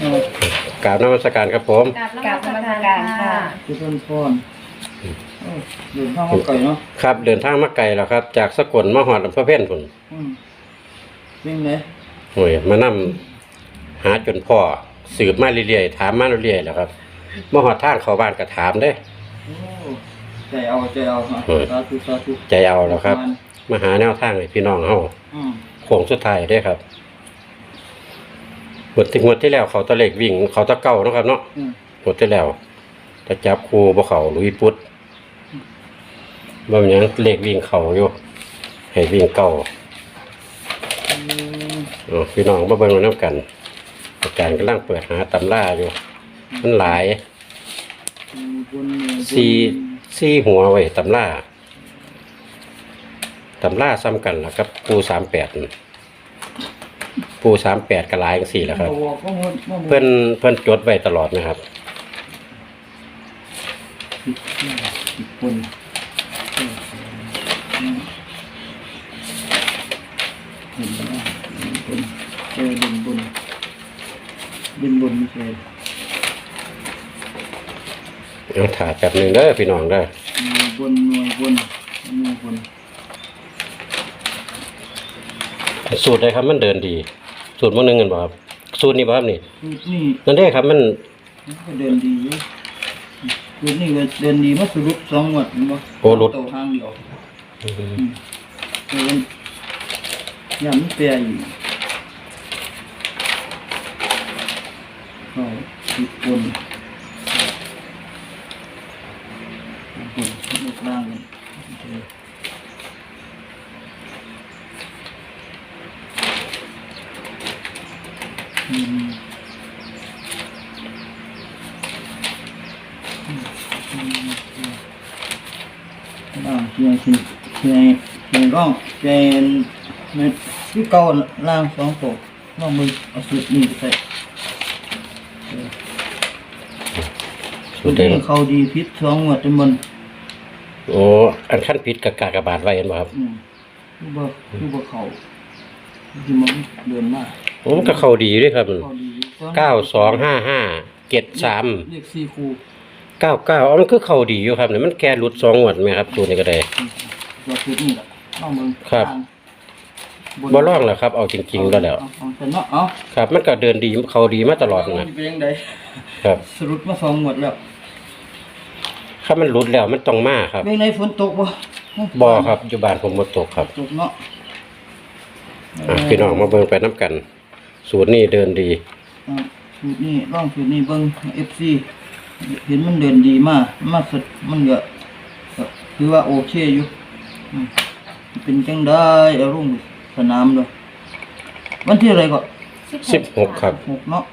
เออกราบนมัสการครับผม กราบนมัสการค่ะทุกคนพรเออเดินทางมาไกลเนาะครับ เดินทางมาไกลแล้วครับ จากสกลมาหอดอำเภอเพ่นพุ่นอืมวิ่งไหนโอ้ยมานำหาจนพ่อสืบมาเรื่อยๆถามมาเรื่อยๆแล้วครับมาหอดทางเข้าบ้านก็ถามเด้โอ้ใจเอาใจเอาฮะเออสาธุสาธุใจเอาแล้วครับ มาหาแนวทางให้พี่น้องเฮาอืมโค้ งสุดท้ายเด้ครับหมดที่หมดที่แล้วเขาตะเล็กวิ่ง เขาตะเก้าเนาะครับเนาะอืมหมดที่แล้วแต่จับครูบ่เขาลุยปุดบ่มีหยังเลขวิ่งเขาอยู่ให้วิ่งเก้าอืมอ๋อพี่น้องมาเบิ่งมาน้ำกัน อาจารย์กำลังเปิดหาตำราอยู่ มันหลายมีบุญมีบุญสี่สี่หัวไว้ตำรา ตำราซ้ำกันแล้วกับปูสามแปดปูสามแปดก็หลายจังสี่แหล้วครับ เพื่อนเพื่อนจดไว้ตลอดนะครับสิบสิบนอืมเห็นไหมบุญเจอบุญบุญบุญบุญไม่ใช่เอาถ่ายแบบหนึ่งเด้อพี่น้องเด้อบุญหน่วยบุญมีบุญ สูตรใดครับมันเดินดี สูตรมันหนึ่งกันบ่ครับสูตรนี้บ่ครับนี่นี่นั่นเด้ครับมันมันก็เดินดีอยู่คืนนี้ก็เดินดีมาสรุปสองงวดเห็นบ่โอ้หลุดเต่าทางเดียวอืมเดินยังไม่เปียอยู่ก็ติดบุญบุญเลือกร่างกันโอเคอืม อ่าเพียงเพียงเพียงเพียง ร่องเพียงมันที่เก่าล่างสองตัวน้องมือเอาสุดนี่ใส่สูสุตดรใดนี้เขาดีพิษสองหมดจนบนโอ้อันขั้นผิดกับกากบาทไว้เห็นบ่ครับอืมคือบ่คือบ่เขาที่มันเดินมาโอ้มันก็เข้าดีอยู่เด้วยครับมันเขาดีเก้าสองห้าห้าเจ็ดสามเรียกสี่คู่เก้าเก้าอ๋อมันคือเข้าดีอยู่ครับเนี่ยมันแค่หลุดสองงวดไหมครับสูตรนี้ก็ได้ ตัวสุดนี่แหละ น้องมือครับ บ่ร่องแล้วครับเอาจริงๆแล้วแล้วเอาแต่เนาะเอาครับ มันก็เดินดีเขาดีมาตลอดเอานะเป็นยังไงครับสรุปมาสองหมดแล้วถ้ามันหลุดแล้วมันต้องมาครับเป็นไงฝนตกบ่บ่ครับอยู่บ้านผมบ่ตกครับตกเนาะอะพี่น้องมาเบิ่งไปน้ำกัน สูตรนี้เดินดี อ่าสูตรนี้ร่องสูตรนี้เบิ่ง FC เห็นมันเดินดีมากมากสุดมันก็ก็ถือว่าโอเคอยู่อืม เป็นจังได้เอาลงสนามเลยวันที่อะไรก็สิบหกครับหกเนาะ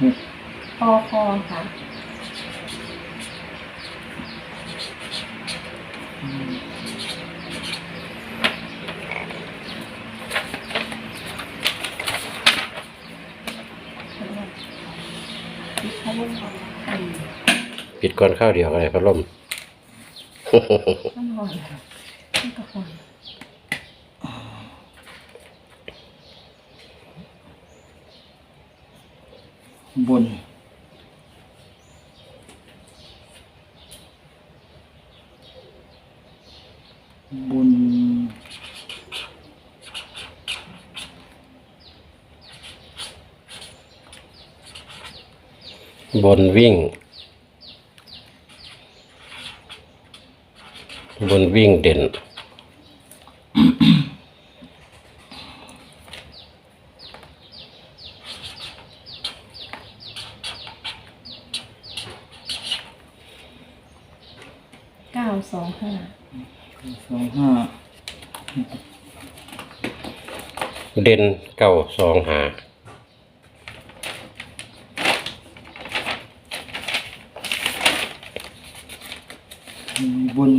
หกพอคอค่ะปิดก่อนข้าวเดียวอะไรพัดลม น้ำร้อนน้ำกระพอนบนบนบนวิ่ง บนวิ่งเด่น เก้าสองห้าสองห้าเด่นเก้าสองหาบน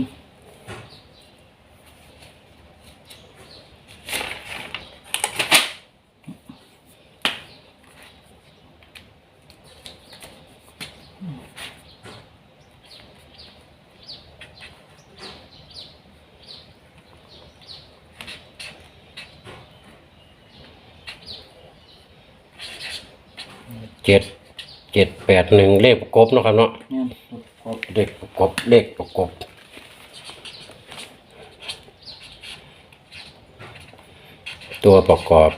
เจ็ดเจ็ดแปดหนึ่งเลขประกบเนาะครับเนาะเนี่ยขอบเลขประกบเลขประกบตัวประกอบ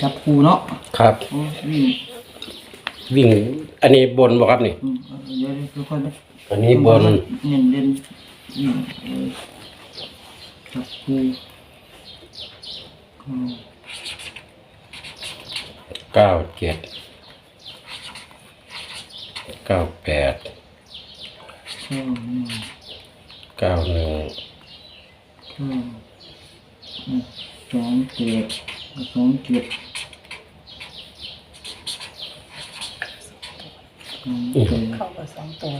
จับคูเนาะครับ โอ้วิ่งวิ่ง อันนี้บนบ่ครับนี่ อืมเอาเดี๋ยวทุกคนไปอันนี้บนเน้นเด่นวิ่งเออจับคูอืมเก้าเจ็ดเก้าแปดเข้าหนึ่งเก้าหนึ่งเข้าอืมสองสองเจ็ดสองเจ็ด เข้ากับสองตัว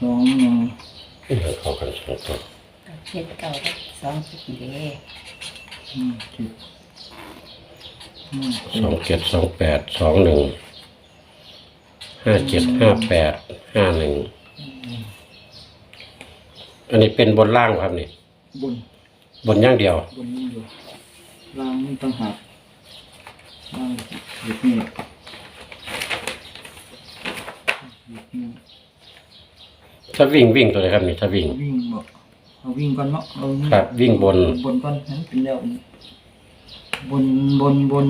สองหนึ่งเข้ากันสองตัวเจ็ดเก่าก็สองสิบเด้อืมเจ็ดห้าสองเจ็ดสองแปดสองหนึ่งห้าเจ็ดห้าแปดห้าหนึ่งอันนี้เป็นบนล่างครับนี่บนบนอย่างเดียวบนนี้อยู่ล่างนี่ต่างหากล่างหยุ ดนี่หยุดนี่ถ้าวิ่งวิ่งตัวไหนครับนี่ถ้าวิ่ง วิ่งบ่เอาวิ่งก่อนเนาะเอานี่ครับวิ่งบน บนก่อนนั้นเป็นแล้วนี่บนบนบน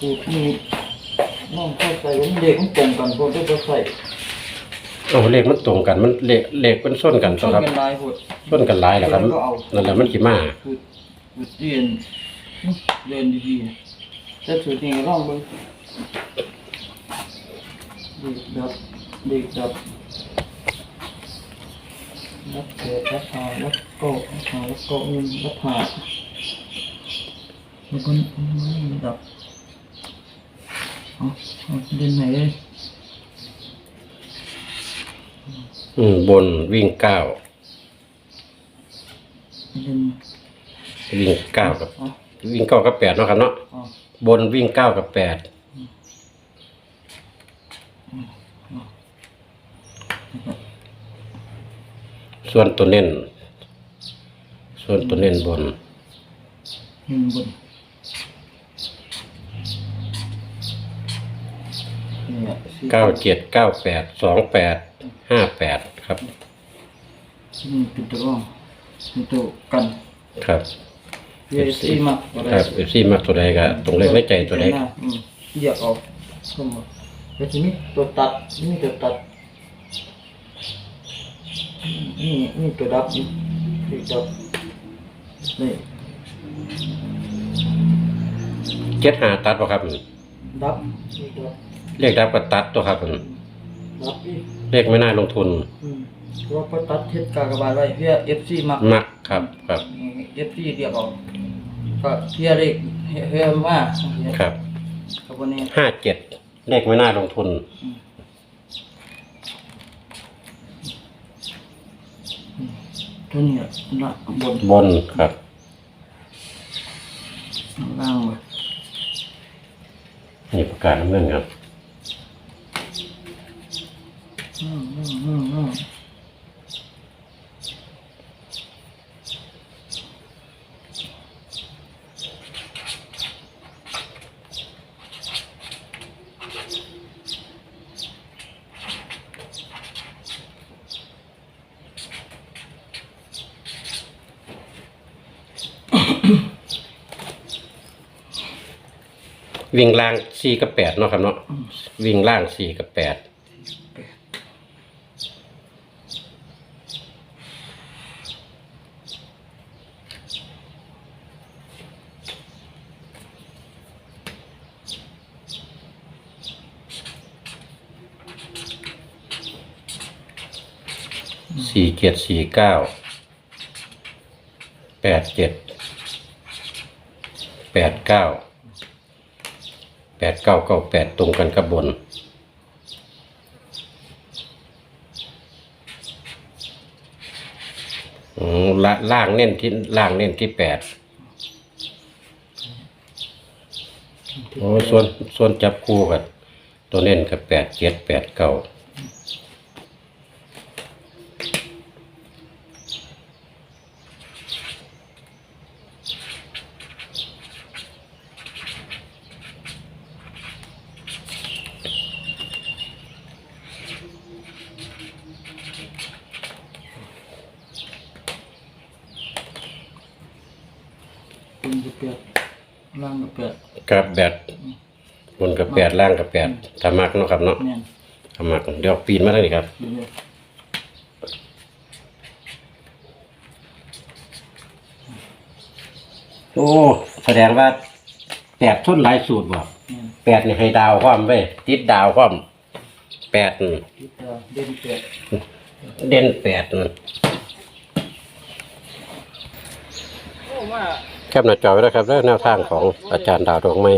สูตรนี้น้องเข้าใจว่ามันเด็กมันตรงกันพวกที่จะใส่เอาเลขมันตรงกันมันเลขเลขมันส้นกันช่ตัววยครับกันหลายหดส้นกันหลายแหละครับ แล้วก็เอานั่นแหละมันกี่มาคือคือเรียน เรียนดีๆแต่สูตรนี้ก็ลองเบิ่งเด็กดับเด็กดับรับเกิดรับหารับโกะรับหารับโกะเงินรับหาแล้วก็ดับเอาเอาเดินไหนเลยอืมบนวิ่งเก้าเดิน วิ่งเก้ากับ เอา วิ่งเก้ากับแปดเนาะครับเนาะเอาบนวิ่งเก้ากับแปดส่วนตัวเน้น ส่วนตัวเน้นบน หนึ่งบนเนี่ยสี่เก้าเจ็ดเก้าแปดสองแปดห้าแปดครับ นี่เป็นตัวรองเป็นตัวกัน ครับ เรียซีมากตัวใดครับเอฟซีมาตัวใดก็ตรงเลขในใจตัวใดอืมเหยียบออกเข้ามาแล้วทีนี้ตัวตัดนี่ตัวตัดนี่นี่ตัวดับนี่ตัวดับนี่เจ็ดหาตัดป่ะครับ ดับนี่ดับเลขดับก็ตัดตัวครับ ดับนี่เลขไม่น่าลงทุน อืมเพราะว่าพอตัดเทศกากบาทไว้เพื่อเอฟซีมักมักครับครับเอฟซีเรียกออก ก็เทียเลขเฮือมากครับกับวันนี้ห้าเจ็ดเลขไม่น่าลงทุน ตัวนี้ละบนบนครับ ล่างไว้นี่ประกาศน้ำเงินครับ อืมอืมอืมอืม วิ่งล่างสี่กับแปดเนาะครับเนาะวิ่งล่างสี่กับแปดสี่เจ็ดสี่เก้าแปดเจ็ดแปดเก้า แปดเก้าเก้าแปดตรงกันกับบนละล่างเน้นที่ล่างเน้นที่แปดโอ้ส่วนส่วนจับคู่กันตัวเน้นกับแปดเจ็ดแปดเก้า เป็นกับแปดล่างกับแปดกับแปดบนกับแปดล่างกับแปดธรรมะเนาะครับเนาะแม่นธรรมะเดี๋ยวปีนมาเลยครับดูเลยโอ้แสดงว่าแปดทุนหลายสูตรบ่แม่นแปดนี่ให้ดาวความไว้ติดดาวความแปดนี่คิดว่าเด่นแปดเด่นแปดนี่โอ้ว่าแคปหน้าจอไว้แล้วครับเรื่องแนวทางของอาจารย์ดาวดวงไม้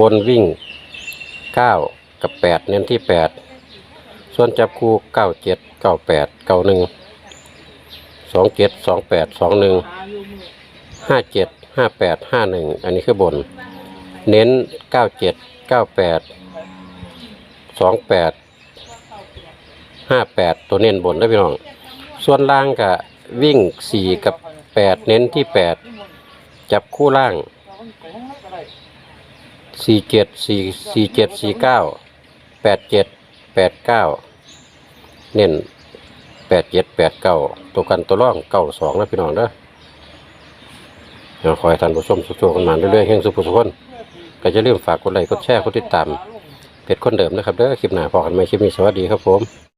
บนวิ่งเก้ากับแปดเน้นที่แปดส่วนจับคู่เก้าเจ็ดเก้าแปดเก้าหนึ่งสองเจ็ดสองแปดสองหนึ่งหาอยู่มือห้าเจ็ดห้าแปดห้าหนึ่งอันนี้คือบน เน้นเก้าเจ็ดเก้าแปดสองแปด ห้าแปดตัวเน้นบนได้พี่น้อง ส่วนล่างก็วิ่งสี่กับแปดเน้นที่แปดจับคู่ล่างสี่เจ็ดสี่สี่เจ็ดสี่เก้าแปดเจ็ดแปดเก้าเน้นแปดเจ็ดแปดเก้าตัวกันตัวร่องเก้าสองนะพี่น้องเด้อเดี๋ยวขอให้ท่านผู้ชมสุขๆกันมาเรื่อยๆแห่งสุขสุขคนก็จะลืมฝากกดไลค์กดแชร์กดติดตามเพจคนเดิมนะครับเด้อคลิปหน้าพอกันไหมคลิปนี้สวัสดีครับผม